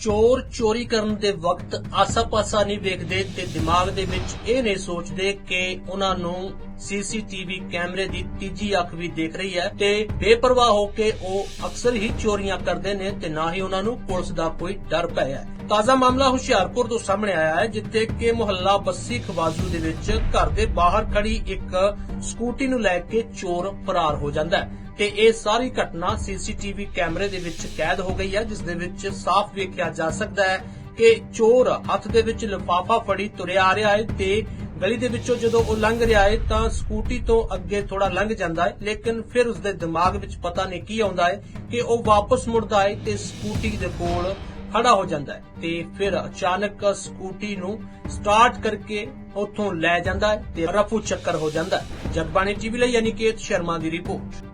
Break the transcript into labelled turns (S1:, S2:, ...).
S1: ਚੋਰ ਚੋਰੀ ਕਰਨ ਦੇ ਵਕਤ ਆਸਾ-ਪਾਸਾ ਨਹੀਂ ਵੇਖਦੇ ਤੇ ਦਿਮਾਗ ਦੇ ਵਿੱਚ ਇਹ ਨਹੀਂ ਸੋਚਦੇ ਕਿ ਉਹਨਾਂ ਨੂੰ ਸੀਸੀਟੀਵੀ ਕੈਮਰੇ ਦੀ ਤੀਜੀ ਅੱਖ ਵੀ ਦੇਖ ਰਹੀ ਹੈ ਤੇ ਬੇਪਰਵਾਹ ਹੋ ਕੇ ਉਹ ਅਕਸਰ ਹੀ ਚੋਰੀਆਂ ਕਰਦੇ ਨੇ ਤੇ ਨਾ ਹੀ ਉਹਨਾਂ ਨੂੰ ਪੁਲਿਸ ਦਾ ਕੋਈ ਡਰ ਪੈ ਹੈ। ਤਾਜ਼ਾ ਮਾਮਲਾ ਹੁਸ਼ਿਆਰਪੁਰ ਤੋਂ ਸਾਹਮਣੇ ਆਇਆ ਹੈ, ਜਿੱਥੇ ਕਿ ਮੁਹੱਲਾ ਬੱਸੀ ਖਵਾਜੂ ਦੇ ਵਿੱਚ ਘਰ ਦੇ ਬਾਹਰ ਖੜੀ ਇੱਕ ਸਕੂਟੀ ਨੂੰ ਲੈ ਕੇ ਚੋਰ ਫਰਾਰ ਹੋ ਜਾਂਦਾ ਹੈ ਤੇ ਇਹ ਸਾਰੀ ਘਟਨਾ ਸੀਸੀਟੀਵੀ ਕੈਮਰੇ ਦੇ ਵਿੱਚ ਕੈਦ ਹੋ ਗਈ ਹੈ, ਜਿਸ ਦੇ ਵਿੱਚ ਸਾਫ਼ ਵੇਖਿਆ ਜਾ ਸਕਦਾ ਹੈ ਕਿ ਚੋਰ ਹੱਥ ਦੇ ਵਿੱਚ ਲਿਫਾਫਾ ਫੜੀ ਤੁਰਿਆ ਆ ਰਿਹਾ ਹੈ ਤੇ ਗਲੀ ਦੇ ਵਿੱਚੋਂ ਜਦੋਂ ਉਹ ਲੰਘ ਰਿਹਾ ਹੈ ਤਾਂ ਸਕੂਟੀ ਤੋਂ ਅੱਗੇ ਥੋੜਾ ਲੰਘ ਜਾਂਦਾ ਹੈ ਲੇਕਿਨ ਫਿਰ ਉਸਦੇ ਦਿਮਾਗ ਵਿੱਚ ਪਤਾ ਨਹੀਂ ਕੀ ਆਉਂਦਾ ਹੈ ਕਿ ਉਹ ਵਾਪਸ ਮੁੜਦਾ ਹੈ ਤੇ ਸਕੂਟੀ ਦੇ ਕੋਲ ਖੜਾ ਹੋ ਜਾਂਦਾ ਹੈ ਤੇ ਫਿਰ ਅਚਾਨਕ ਸਕੂਟੀ ਨੂੰ ਸਟਾਰਟ ਕਰਕੇ ਉੱਥੋਂ ਲੈ ਜਾਂਦਾ ਹੈ ਤੇ ਰਫੂ ਚੱਕਰ ਹੋ ਜਾਂਦਾ ਹੈ ਜਗਬਾਣੀ ਟੀਵੀ ਲਈ ਅਨਿਕੇਤ ਸ਼ਰਮਾ ਦੀ ਰਿਪੋਰਟ।